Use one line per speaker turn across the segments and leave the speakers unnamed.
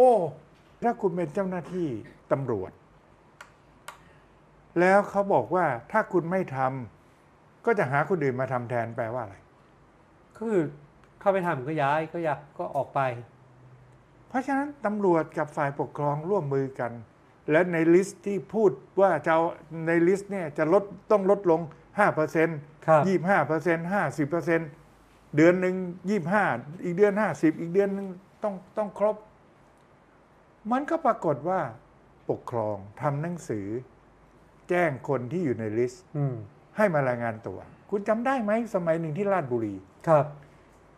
อ้ ถ้าคุณเป็นเจ้าหน้าที่ตำรวจ แล้วเขาบอกว่าถ้าคุณไม่ทำก็จะหาคนอื่นมาทำแทนแปลว่าอะไร
ก็คือเข้าไปทำก็ย้ายก็อยากก็ออกไป
เพราะฉะนั้นตำรวจกับฝ่ายปกครองร่วมมือกัน และในลิสต์ที่พูดว่าจะเอาในลิสต์เนี่ยจะลดต้องลดลง5%
ครับ
25% 50%เดือนหนึ่ง25 อีกเดือน 50 อีกเดือนหนึ่งต้องต้องครบ มันก็ปรากฏว่าปกครองทำหนังสือ แจ้งคนที่อยู่ในลิสต์
อืม
ให้มารายงานตัว คุณจำได้ไหมสมัยหนึ่งที่ราชบุรี
ครับ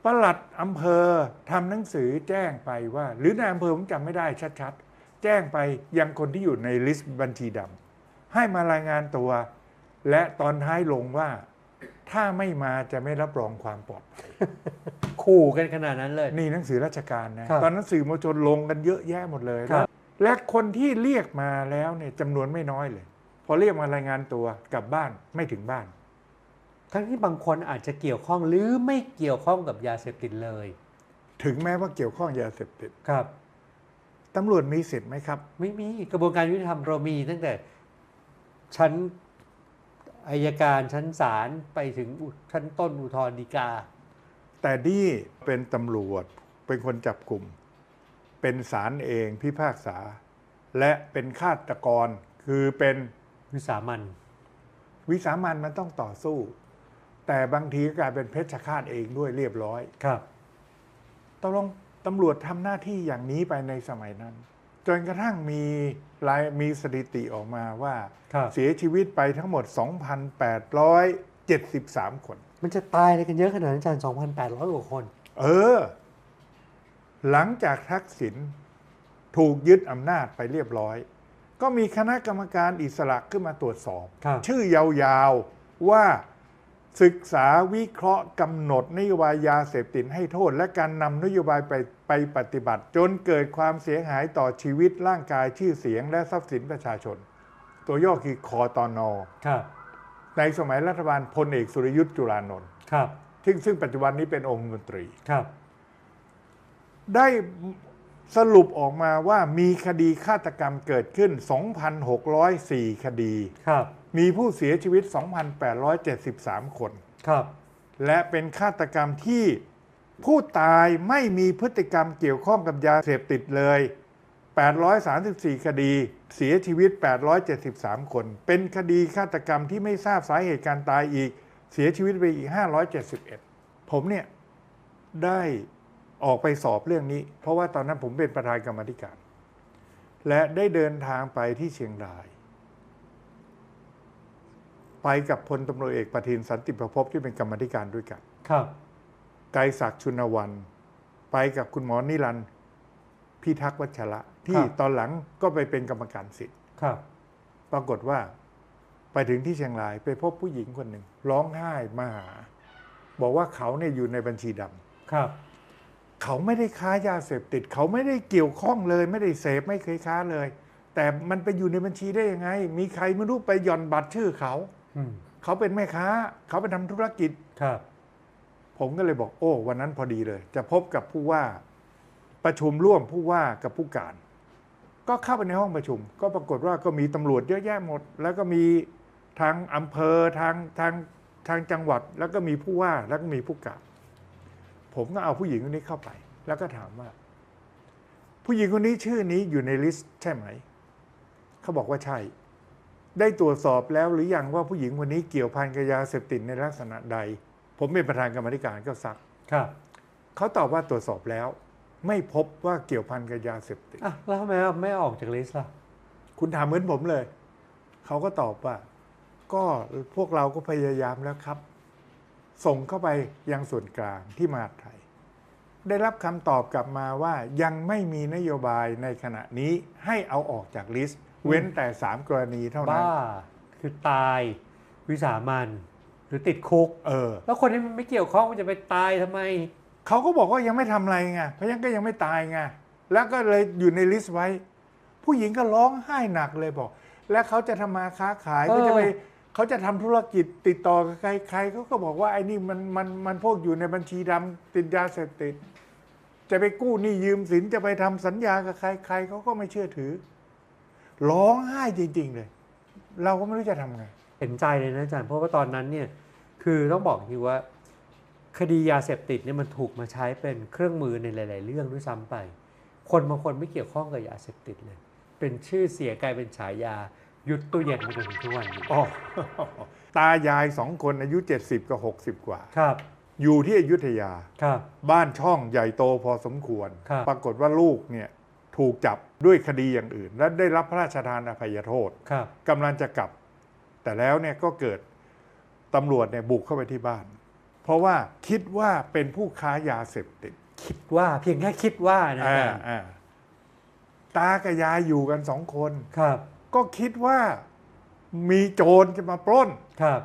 ปลัดอำเภอทำหนังสือแจ้งไปว่า หรือนายอำเภอผมจำไม่ได้ชัดๆ แจ้งไปยังคนที่อยู่ในลิสต์บัญชีดำให้มารายงานตัว และตอนท้ายลงว่า ถ้าไม่มาจะไม่รับรองความปลอดภัย
ขู่กันขนาดนั้นเลย
นี่หนังสือราชการนะ ครับ ตอนนั้นสื่อมวลชนลงกันเยอะแยะหมดเลย
ครับ
และคนที่เรียกมาแล้วเนี่ยจำนวนไม่น้อยเลย พอเรียกมารายงานตัวกลับบ้านไม่ถึงบ้าน
ทั้งที่บางคนอาจจะเกี่ยวข้องหรือไม่เกี่ยวข้องกับยาเสพติดเลย
ถึงแม้ว่าเกี่ยวข้องยาเสพติด
ครับ
ตำรวจมีสิทธิ์ไหมครับ
ไม่มีกระบวนการยุติธรรมเรามีตั้งแต่ชั้นอายการชั้นศาลไปถึงอุชั้นต้นอุทธรณ์ฎีกา
แต่นี่เป็นตำรวจเป็นคนจับกลุ่ม เป็นศาลเองพิพากษา และเป็นฆาตกรคือเป็น
วิสามัน
วิสามันมันต้องต่อสู้ แต่บางทีก็กลายเป็นเพชฌฆาตเองด้วยเรียบร้อย
ครับ
ตกลงตำรวจทำหน้าที่อย่างนี้ไปในสมัยนั้น จนกระทั่งมีรายมีสถิติออกมาว่า
ครับ
เสียชีวิตไปทั้งหมด 2,873 คน
มันจะตายอะไรกันเยอะขนาดนั้นอาจารย์2,800กว่าคน
เออ หลังจากทักษิณถูกยึดอำนาจไปเรียบร้อย ก็มีคณะกรรมการอิสระขึ้นมาตรวจสอบ
ครับ
ชื่อยาวๆว่าศึกษาวิเคราะห์กำหนดนโยบายยาเสพติดให้โทษ และการนำนโยบายไปไปปฏิบัติ จนเกิดความเสียหายต่อชีวิตร่างกายชื่อเสียง และทรัพย์สินประชาชน ตัวย่อคือคอตอนอ
ครับ
ในสมัยรัฐบาลพลเอกสุรยุทธ์จุลานนท์
ครับ
ซึ่งซึ่งปัจจุบันนี้เป็นองค์มนตรี
ครับ
ได้สรุปออกมาว่ามีคดีฆาตกรรมเกิดขึ้น 2,604 คดี
ครับ
มีผู้เสียชีวิต 2,873 คน
ครับ
และเป็นฆาตกรรมที่ผู้ตายไม่มีพฤติกรรมเกี่ยวข้องกับยาเสพติดเลย 834 คดี เสียชีวิต 873 คน เป็นคดีฆาตกรรมที่ไม่ทราบสาเหตุการตายอีก เสียชีวิตไปอีก 571 ผมเนี่ยได้ออกไปสอบเรื่องนี้ เพราะว่าตอนนั้นผมเป็นประธานกรรมาธิการ และได้เดินทางไปที่เชียงราย ไปกับพลตำรวจเอกประทินสันติประพบที่เป็นกรรมาธิการด้วยกัน
ครับ
ไกรศักดิ์ชุนวัน ไปกับคุณหมอนิรันดร์ พิทักษ์วัชระ ที่
ครับ
ตอนหลังก็ไปเป็นกรรมการสิทธิ์
ครับ
ปรากฏว่า ไปถึงที่เชียงรายไปพบผู้หญิงคนหนึ่ง ร้องไห้มาหา บอกว่าเขาเนี่ยอยู่ในบัญชีดำ
ครับ
เขาไม่ได้ค้ายาเสพติด เขาไม่ได้เกี่ยวข้องเลย ไม่ได้เสพไม่เคยค้าเลย แต่มันไปอยู่ในบัญชีได้ยังไง มีใครไม่รู้ไปหย่อนบัตรชื่อเขา
อืม
เขาเป็นแม่ค้า เขาไปทำธุรกิจ
ครับ
ผมก็เลยบอกโอ้ วันนั้นพอดีเลย จะพบกับผู้ว่า ประชุมร่วมผู้ว่ากับผู้การ ก็เข้าไปในห้องประชุม ก็ปรากฏว่าก็มีตำรวจเยอะแยะหมด แล้วก็มีทางอำเภอทางทางทางจังหวัด แล้วก็มีผู้ว่าแล้วก็มีผู้การผมก็เอาผู้หญิงคนนี้เข้าไป แล้วก็ถามว่า ผู้หญิงคนนี้ชื่อนี้อยู่ในลิสต์ใช่ไหม เขาบอกว่าใช่ ได้ตรวจสอบแล้วหรือยังว่าผู้หญิงคนนี้เกี่ยวพันกับยาเสพติดในลักษณะใด ผมเป็นประธานกรรมาธิการก็ซัก
ครับ
เขาตอบว่าตรวจสอบแล้ว ไม่พบว่าเกี่ยวพันกับยาเสพติด
อะแล้วทำไมไม่ออกจากลิสต์ล่ะ
คุณถามเหมือนผมเลย เขาก็ตอบว่า ก็พวกเราก็พยายามแล้วครับ ส่งเข้าไปยังส่วนกลางที่มหาดไทย ได้รับคำตอบกลับมาว่ายังไม่มีนโยบายในขณะนี้ให้เอาออกจากลิสต์ เว้นแต่สามกรณีเท่านั้น
บ้าคือตายวิสามันหรือติดคุก
เออ
แล้วคนที่มันไม่เกี่ยวข้องมันจะไปตายทำไม
เขาก็บอกว่ายังไม่ทำอะไรไงเพราะยังก็ยังไม่ตายไงแล้วก็เลยอยู่ในลิสต์ไว้ ผู้หญิงก็ร้องไห้หนักเลยบอก แล้วเขาจะทำมาค้าขาย
เออ
ก็จะไปเขาจะทำธุรกิจติดต่อกับใครใครเขาก็บอกว่าไอ้นี่มันมันมันพวกอยู่ในบัญชีดำติดยาเสพติด จะไปกู้หนี้ยืมสินจะไปทำสัญญากับใครใครเขาก็ไม่เชื่อถือ ร้องไห้จริง ๆ เลย เราก็ไม่รู้จะทำไง
เห็นใจเลยนะอาจารย์เพราะว่าตอนนั้นเนี่ยคือต้องบอกทีว่าค ดียาเสพติดเนี่ยมันถูกมาใช้เป็นเครื่องมือในหลาย ๆ เรื่องด้วยซ้ำไป คนบางคนไม่เกี่ยวข้องกับยาเสพติดเลย เป็นชื่อเสียกลายเป็นฉายายุดตู้เย็นมาจนถึงทุกวันนี้
อ๋อตายายสองคนอายุ 70 กับ 60 กว่า
ครับ
อยู่ที่อยุธยา
ครับ
บ้านช่องใหญ่โตพอสมควร
ครับ
ปรากฏว่าลูกเนี่ยถูกจับด้วยคดีอย่างอื่น และได้รับพระราชทานอภัยโทษ
ครับ
กำลังจะกลับ แต่แล้วเนี่ยก็เกิดตำรวจเนี่ยบุกเข้าไปที่บ้าน เพราะว่าคิดว่าเป็นผู้ค้ายาเสพติด
คิดว่าเพียงแค่คิดว่านะอา
อ่า
จารย์
อ่าตากับยายอยู่กันสองคน
ครับ
ก็คิดว่ามีโจรจะมาปล้น
ครับ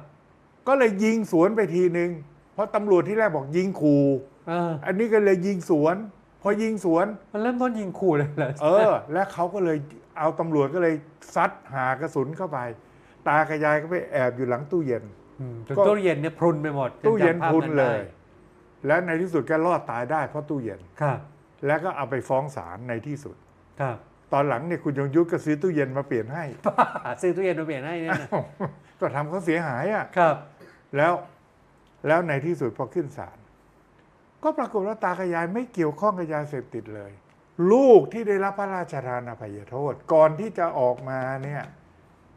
ก็เลยยิงสวนไปทีนึงเพราะตำรวจที่แรกบอกยิงขู่
เออ
อันนี้ก็เลยยิงสวน พอยิงสวน
มันเริ่มต้นยิงขู่เลยเหรอ
เออ และเขาก็เลยเอาตำรวจก็เลยซัดหากระสุนเข้าไป ตากับยายก็ไปแอบอยู่หลังตู้เย็น
ม จน
ก็
ตู้เย็นเนี่ยพรุนไปหมดจ
ตู้เย็น
จำภาพ
พรุนเลย
ได้
และในที่สุดก็รอดตายได้เพราะตู้เย็น
ครับ
แล้วก็เอาไปฟ้องศาลในที่สุด
ครับ
ตอนหลังเนี่ยคุณยงยุทธก็ซื้อตู้เย็นมาเปลี่ยนให้
ซื้อตู้เย็นมาเปลี่ยนให้เนี่ยนะ
ก็ทำเขาเสียหายอะ
ครับ
แล้วแล้วในที่สุดพอขึ้นศาลก็ปรากฏว่าตากับยายไม่เกี่ยวข้องกับยาเสพติดเลย ลูกที่ได้รับพระราชทานอภัยโทษ ก่อนที่จะออกมาเนี่ย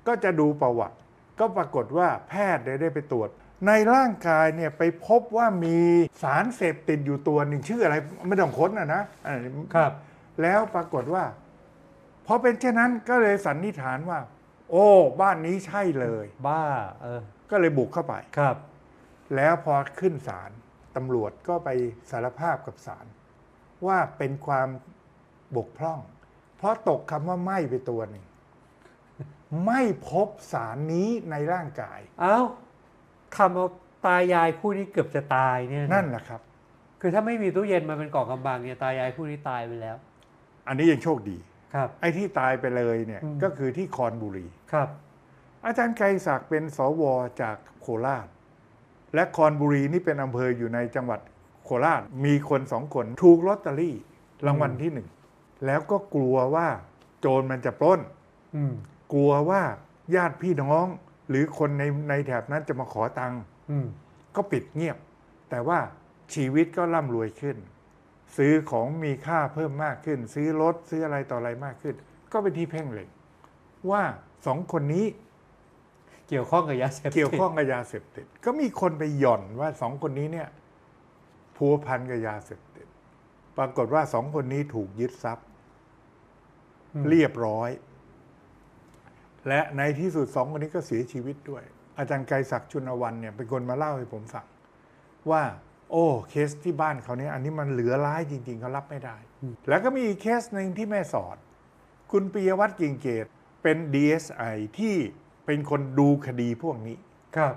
ก็จะดูประวัติ ก็ปรากฏว่าแพทย์ได้ได้ไปตรวจ ในร่างกายเนี่ยไปพบว่ามีสารเสพติดอยู่ตัวหนึ่งชื่ออะไรไม่ต้องค้นนะนะอันนี้
ครับ
แล้วปรากฏว่าพอเป็นเช่นนั้นก็เลยสันนิษฐานว่า โอ้บ้านนี้ใช่เลย
บ้า เออ
ก็เลยบุกเข้าไป
ครับ
แล้วพอขึ้นศาลตำรวจก็ไปสารภาพกับศาลว่าเป็นความบกพร่อง เพราะตกคำว่าไหม้ไปตัวหนึ่ง ไม่พบสารนี้ในร่างกาย
เอ้าคำว่าตายายคู่นี้เกือบจะตายเนี่ยะ
นั่นแหละครับ
คือถ้าไม่มีตู้เย็นมาเป็นกล่องกำบังเนี่ยตายายคู่นี้ตายไปแล้ว
อันนี้ยังโชคดี
ครับ
ไอ้ที่ตายไปเลยเนี่ย
อืม
ก็คือที่คอนบุรี
ครับ
อาจารย์ไกรศักดิ์เป็นสวจากโคราช และคอนบุรีนี่เป็นอำเภออยู่ในจังหวัดโคราช มีคนสองคนถูกลอตเตอรี่รางวัลที่หนึ่ง แล้วก็กลัวว่าโจรมันจะปล้น
อืม
กลัวว่าญาติพี่น้องหรือคนในในแถบนั้นจะมาขอตังค์
อืม
ก็ปิดเงียบ แต่ว่าชีวิตก็ร่ำรวยขึ้น ซื้อของมีค่าเพิ่มมากขึ้น ซื้อรถซื้ออะไรต่ออะไรมากขึ้น ก็เป็นที่เพ่งเล็งว่าสองคนนี้
เกี่ยวข้องกับยาเสพติด
เกี่ยวข้องกับยาเสพติด ก็มีคนไปหย่อนว่าสองคนนี้เนี่ยพัวพันกับยาเสพติด ปรากฏว่าสองคนนี้ถูกยึดทรัพย์
อืม
เรียบร้อย และในที่สุดสองคนนี้ก็เสียชีวิตด้วย อาจารย์ไกรศักดิ์ชุนวันเนี่ยเป็นคนมาเล่าให้ผมฟังว่า โอ้เคสที่บ้านเขาเนี่ยอันนี้มันเหลือร้ายจริง ๆเขารับไม่ได้ แล้วก็มีอีกเคสหนึ่งที่แม่สอด คุณปิยวัฒน์กิ่งเกตเป็น DSI ที่เป็นคนดูคดีพวกนี้
ครับ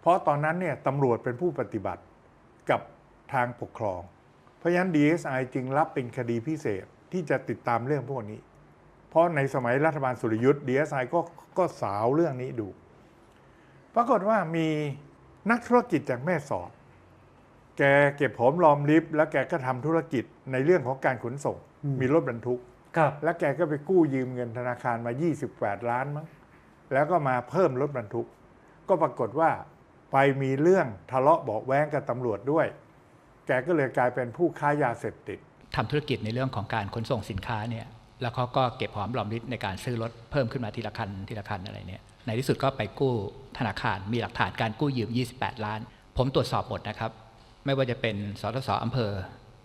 เพราะตอนนั้นเนี่ยตำรวจเป็นผู้ปฏิบัติกับทางปกครอง เพราะฉะนั้น DSI จึงรับเป็นคดีพิเศษที่จะติดตามเรื่องพวกนี้เพ ราะในสมัยรัฐบาลสุรยุทธ์ DSI ก็ก็สาวเรื่องนี้ดู ปรากฏว่ามีนักธุรกิจจากแม่สอด แกเก็บหอมรอมริบแล้วแกก็ทำธุรกิจในเรื่องของการขนส่ง
อืม
มีรถบรรทุก
ครับ
แล้วแกก็ไปกู้ยืมเงินธนาคารมา 28 ล้านมั้ง แล้วก็มาเพิ่มรถบรรทุก ก็ปรากฏว่าไปมีเรื่องทะเลาะเบาะแว้งกับตำรวจด้วย แกก็เลยกลายเป็นผู้ค้ายาเสพติด
ทำธุรกิจในเรื่องของการขนส่งสินค้าเนี่ย แล้วเขาก็เก็บหอมรอมริบในการซื้อรถเพิ่มขึ้นมาทีละคันทีละคันอะไรเนี่ยในที่สุดก็ไปกู้ธนาคารมีหลักฐานการกู้ยืม 28 ล้าน ผมตรวจสอบหมดนะครับ ไม่ว่าจะเป็นสทศอำเภอ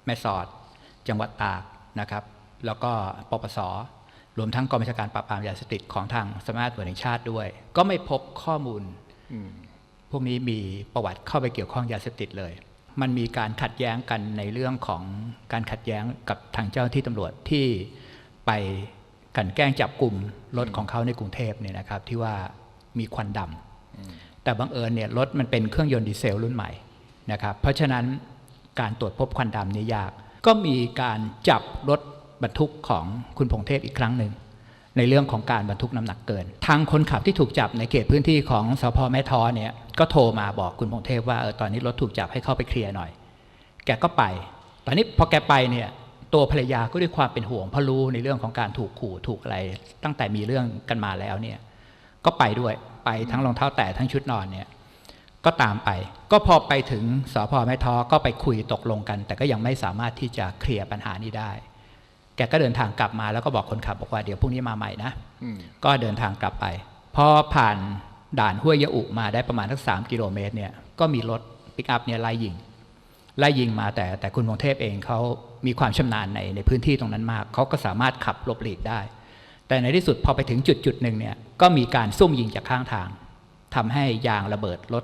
แม่สอด จังหวัดตากนะครับ แล้วก็ปปสรวมทั้งกองบัญชาการปราบปรามยาเสพติดของทางสำนักงานตำรวจแห่งชาติด้วย ก็ไม่พบข้อมูลพวกนี้มีประวัติเข้าไปเกี่ยวข้องยาเสพติดเลย มันมีการขัดแย้งกันในเรื่องของการขัดแย้งกับทางเจ้าหน้าที่ตำรวจที่ ไปกลันแกล้งจับกลุ่มรถของเขาในกรุงเทพเนี่ยนะครับที่ว่ามีควันดำแต่บังเอิญเนี่ยรถมันเป็นเครื่องยนต์ดีเซลรุ่นใหม่นะครับเพราะฉะนั้นการตรวจพบควันดำนี่ยาก ก็มีการจับรถบรรทุกของคุณพงเทพอีกครั้งหนึ่งในเรื่องของการบรรทุกน้ำหนักเกิน ทางคนขับที่ถูกจับในเขตพื้นที่ของสพแม่ท้อเนี่ยก็โทรมาบอกคุณพงเทพว่าเออตอนนี้รถถูกจับให้เข้าไปเคลียร์หน่อย แกก็ไป ตอนนี้พอแกไปเนี่ย ตัวภรรยาก็ด้วยความเป็นห่วงเพราะรู้ในเรื่องของการถูกขู่ถูกอะไร ตั้งแต่มีเรื่องกันมาแล้วเนี่ย ก็ไปด้วยไปทั้งรองเท้าแตะทั้งชุดนอนเนี่ย ก็ตามไป ก็พอไปถึงสพแม่ท้อก็ไปคุยตกลงกัน แต่ก็ยังไม่สามารถที่จะเคลียร์ปัญหานี้ได้ แกก็เดินทางกลับมาแล้วก็บอกคนขับบอกว่าเดี๋ยวพรุ่งนี้มาใหม่นะ
อืม
ก็เดินทางกลับไปพอผ่านด่านห้วยยะอุมาได้ประมาณสักสามกิโลเมตรเนี่ยก็มีรถปิกอัพเนี่ยไล่ยิงไล่ยิงมาแต่แต่คุณพงเทพเองเขา มีความชำนาญในในพื้นที่ตรงนั้นมาก เขาก็สามารถขับหลบหลีกได้ แต่ในที่สุดพอไปถึงจุดจุดหนึ่งเนี่ยก็มีการซุ่มยิงจากข้างทางทำให้ยางระเบิดรถ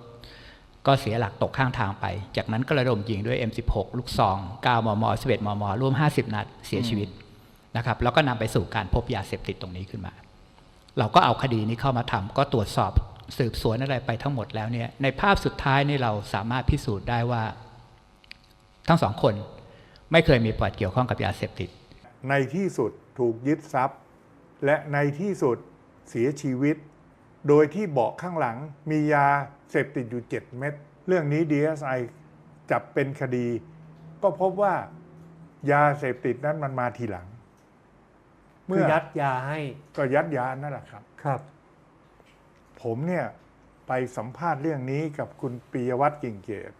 ก็เสียหลักตกข้างทางไป จากนั้นก็ระดมยิงด้วย M16 ลูกซอง 9 มม 11 มม รวม 50 นัดเสียชีวิตนะครับแล้วก็นำไปสู่การพบยาเสพติดตรงนี้ขึ้นมา เราก็เอาคดีนี้เข้ามาทำก็ตรวจสอบสืบสวนอะไรไปทั้งหมดแล้วเนี่ยในภาพสุดท้ายนี่เราสามารถพิสูจน์ได้ว่า ทั้งสองคน ไม่เคยมีประวัติเกี่ยวข้องกับยาเสพติด
ในที่สุดถูกยึดทรัพย์ และในที่สุดเสียชีวิต โดยที่เบาะข้างหลังมียาเสพติดอยู่ 7 เม็ดเรื่องนี้ DSI จับเป็นคดี ก็พบว่ายาเสพติดนั้นมันมาทีหลัง
คือยัดยาให้
ก็ยัดยานั่นแหละครับ
ครับ
ผมเนี่ยไปสัมภาษณ์เรื่องนี้กับคุณปียวัฒน์กิ่งเกต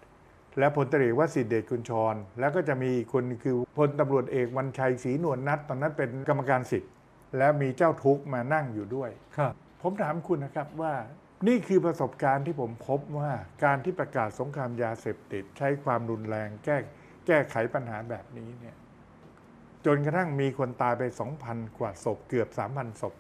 และพลตรีวสิทธิเดชคุณชร แล้วก็จะมีอีกคนคือพลตำรวจเอกวันชัยศรีนวลนัทตอนนั้นเป็นกรรมการสิทธิ์ และมีเจ้าทุกข์มานั่งอยู่ด้วย
ครับ
ผมถามคุณนะครับว่านี่คือประสบการณ์ที่ผมพบว่าการที่ประกาศสงครามยาเสพติด ใช้ความรุนแรงแก้แก้ไขปัญหาแบบนี้เนี่ยจนกระทั่งมีคนตายไป 2,000 กว่าศพเกือบ 3,000 ศพ